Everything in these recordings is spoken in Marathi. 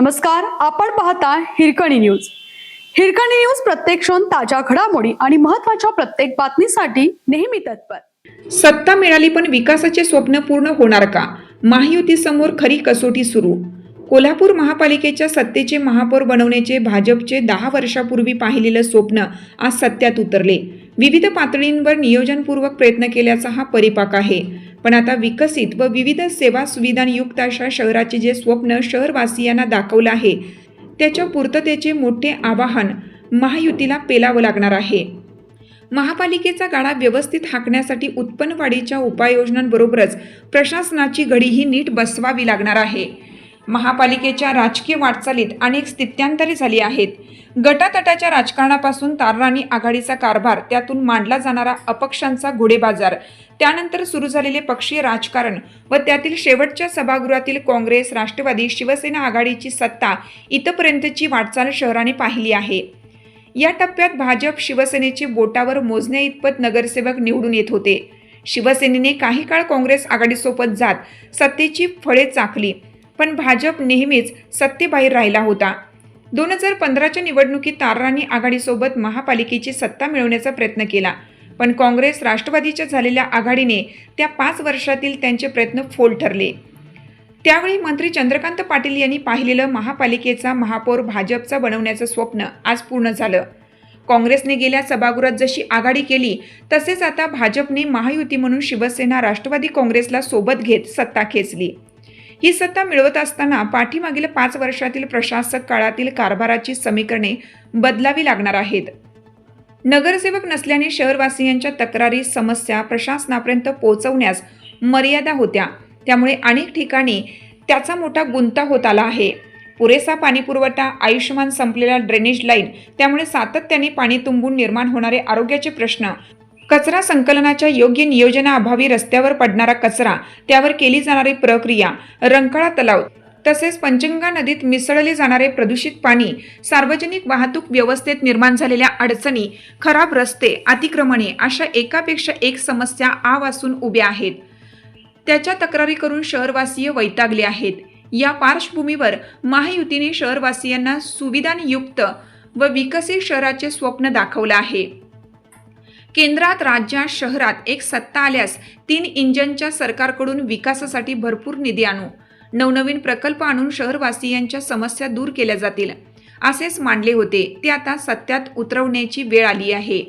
नमस्कार आपण पाहता हिरकणी न्यूज. हिरकणी न्यूज प्रत्येक क्षण ताज्या घडामोडी आणि महत्त्वाच्या प्रत्येक बातमीसाठी नेहमी तत्पर. सत्ता मिळाली पण विकासाचे स्वप्न पूर्ण होणार का? महायुतीसमोर खरी कसोटी सुरू. कोल्हापूर महापालिकेच्या सत्तेचे महापौर बनवण्याचे भाजपचे दहा वर्षापूर्वी पाहिलेलं स्वप्न आज सत्यात उतरले. विविध पातळींवर नियोजनपूर्वक प्रयत्न केल्याचा हा परिपाक आहे. पण आता विकसित व विविध सेवा सुविधांयुक्त अशा शहराचे जे स्वप्न शहरवासियांना दाखवलं आहे त्याच्या पूर्ततेचे मोठे आवाहन महायुतीला पेलावं लागणार आहे. महापालिकेचा गाडा व्यवस्थित हाकण्यासाठी उत्पन्नवाढीच्या उपाययोजनांबरोबरच प्रशासनाची घडीही नीट बसवावी लागणार आहे. महापालिकेच्या राजकीय वाटचालीत अनेक स्थित्यांतरे झाली आहेत. गटातटाच्या राजकारणापासून तारराणी आघाडीचा कारभार त्यातून मांडला जाणारा अपक्षांचा घोडेबाजार त्यानंतर सुरू झालेले पक्षीय राजकारण व त्यातील शेवटच्या सभागृहातील काँग्रेस राष्ट्रवादी शिवसेना आघाडीची सत्ता इथपर्यंतची वाटचाल शहराने पाहिली आहे. या टप्प्यात भाजप शिवसेनेचे बोटावर मोजण्या इतपत नगरसेवक निवडून येत होते. शिवसेनेने काही काळ काँग्रेस आघाडीसोबत जात सत्तेची फळे चाकली पण भाजप नेहमीच सत्तेबाहेर राहिला होता. दोन हजार पंधराच्या निवडणुकीत तारांनी आघाडीसोबत महापालिकेची सत्ता मिळवण्याचा प्रयत्न केला. पण काँग्रेस राष्ट्रवादीच्या झालेल्या आघाडीने त्या पाच वर्षातील त्यांचे प्रयत्न फोल ठरले. त्यावेळी मंत्री चंद्रकांत पाटील यांनी पाहिलेलं महापालिकेचा महापौर भाजपचा बनवण्याचं स्वप्न आज पूर्ण झालं. काँग्रेसने गेल्या सभागृहात जशी आघाडी केली तसेच आता भाजपने महायुती म्हणून शिवसेना राष्ट्रवादी काँग्रेसला सोबत घेत सत्ता खेचली. ही सत्ता मिळवत असताना पाठीमागील पाच वर्षातील प्रशासक काळातील कारभाराची समीकरणे बदलावी लागणार आहेत. नगरसेवक नसल्याने शहरवासियांच्या तक्रारी समस्या प्रशासनापर्यंत पोहोचवण्यास मर्यादा होत्या. त्यामुळे अनेक ठिकाणी त्याचा मोठा गुंता होत आला आहे. पुरेसा पाणीपुरवठा आयुष्यमान संपलेला ड्रेनेज लाईन त्यामुळे सातत्याने पाणी तुंबून निर्माण होणारे आरोग्याचे प्रश्न कचरा संकलनाच्या योग्य नियोजनाअभावी रस्त्यावर पडणारा कचरा त्यावर केली जाणारी प्रक्रिया रंकाळा तलाव तसेच पंचंगा नदीत मिसळले जाणारे प्रदूषित पाणी सार्वजनिक वाहतूक व्यवस्थेत निर्माण झालेल्या अडचणी खराब रस्ते अतिक्रमणे अशा एकापेक्षा एक समस्या आवासून उभ्या आहेत. त्याच्या तक्रारी करून शहरवासीय वैतागले आहेत. या पार्श्वभूमीवर महायुतीने शहरवासियांना सुविधांयुक्त व विकसित शहराचे स्वप्न दाखवलं आहे. केंद्रात राज्यात शहरात एक सत्ता आल्यास तीन इंजनच्या सरकारकडून विकासासाठी भरपूर निधी आणू. नवनवीन प्रकल्प आणून शहरवासियांच्या समस्या दूर केल्या जातील असेच मांडले होते. ते आता सत्यात उतरवण्याची वेळ आली आहे.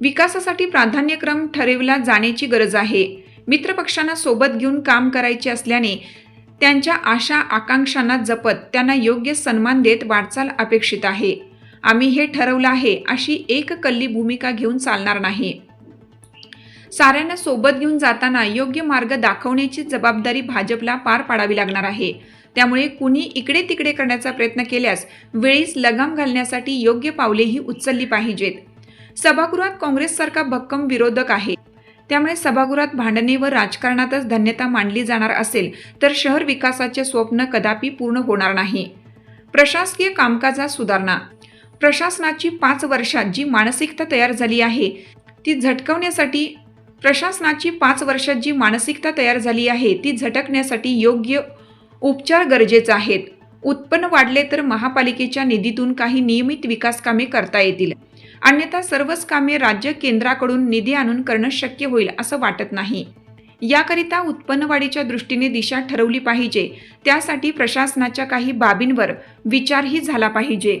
विकासासाठी प्राधान्यक्रम ठरवला जाण्याची गरज आहे. मित्रपक्षांना सोबत घेऊन काम करायचे असल्याने त्यांच्या आशा आकांक्षांना जपत त्यांना योग्य सन्मान देत वाटचाल अपेक्षित आहे. आम्ही हे ठरवलं आहे अशी एक कल्ली भूमिका घेऊन चालणार नाही. साऱ्यांना सोबत घेऊन जाताना योग्य मार्ग दाखवण्याची जबाबदारी भाजपला पार पाडावी लागणार आहे. त्यामुळे कुणी इकडे तिकडे करण्याचा प्रयत्न केल्यास वेळीच लगाम घालण्यासाठी योग्य पावलेही उचलली पाहिजेत. सभागृहात काँग्रेससारखा भक्कम विरोधक आहे. त्यामुळे सभागृहात भांडणे व राजकारणातच धन्यता मांडली जाणार असेल तर शहर विकासाचे स्वप्न कदापि पूर्ण होणार नाही. प्रशासकीय कामकाजात सुधारणा प्रशासनाची पाच वर्षात जी मानसिकता तयार झाली आहे ती झटकवण्यासाठी प्रशासनाची पाच वर्षात जी मानसिकता तयार झाली आहे ती झटकण्यासाठी योग्य उपचार गरजेचे आहेत. उत्पन्न वाढले तर महापालिकेच्या निधीतून काही नियमित विकास कामे करता येतील. अन्यथा सर्वच कामे राज्य केंद्राकडून निधी आणून करणं शक्य होईल असं वाटत नाही. याकरिता उत्पन्नवाढीच्या दृष्टीने दिशा ठरवली पाहिजे. त्यासाठी प्रशासनाच्या काही बाबींवर विचारही झाला पाहिजे.